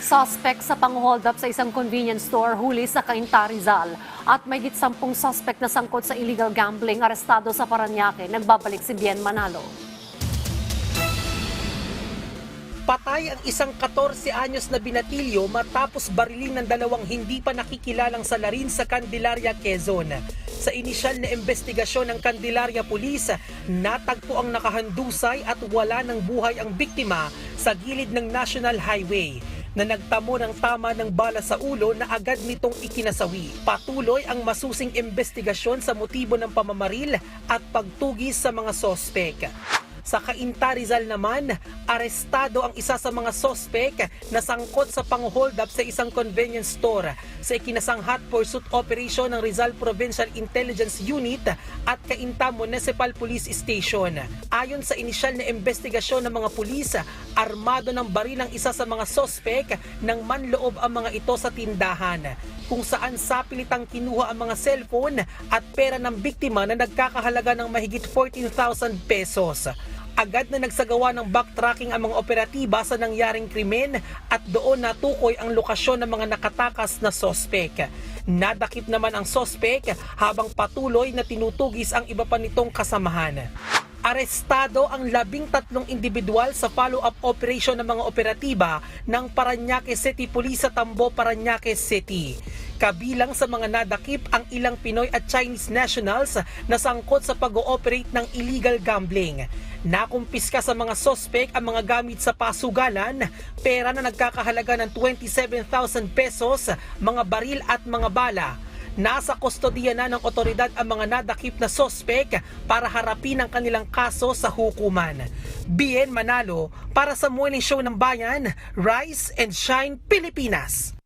Suspect sa pang-hold up sa isang convenience store huli sa Cainta, Rizal. At may sampung suspect na sangkot sa illegal gambling arestado sa Paranaque. Nagbabalik si Bien Manalo. Patay ang isang 14 anyos na binatilyo matapos barilin ng dalawang hindi pa nakikilalang salarin sa Candelaria, Quezon. Sa inisyal na investigasyon ng Candelaria Police, natagpo ang nakahandusay at wala ng buhay ang biktima sa gilid ng National Highway na nagtamo ng tama ng bala sa ulo na agad nitong ikinasawi. Patuloy ang masusing investigasyon sa motibo ng pamamaril at pagtugis sa mga sospek. Sa Cainta Rizal naman, arestado ang isa sa mga sospek na sangkot sa pang-hold sa isang convenience store sa ikinasang hot pursuit operation ng Rizal Provincial Intelligence Unit at Cainta Municipal Police Station. Ayon sa inisyal na investigasyon ng mga pulis, armado ng baril ang isa sa mga sospek nang manloob ang mga ito sa tindahan kung saan sapilitang kinuha ang mga cellphone at pera ng biktima na nagkakahalaga ng mahigit 14,000 pesos. Agad na nagsagawa ng backtracking ang mga operatiba sa nangyaring krimen at doon natukoy ang lokasyon ng mga nakatakas na sospek. Nadakip naman ang sospek habang patuloy na tinutugis ang iba pa nitong kasamahan. Arestado ang labing tatlong individual sa follow-up operation ng mga operatiba ng Paranaque City Police sa Tambo, Paranaque City. Kabilang sa mga nadakip ang ilang Pinoy at Chinese nationals na sangkot sa pag-ooperate ng illegal gambling. Nakumpiska sa mga sospek ang mga gamit sa pasugalan, pera na nagkakahalaga ng 27,000 pesos, mga baril at mga bala. Nasa kustodiya na ng otoridad ang mga nadakip na sospek para harapin ang kanilang kaso sa hukuman. Bien Manalo para sa Morning Show ng Bayan, Rise and Shine Pilipinas.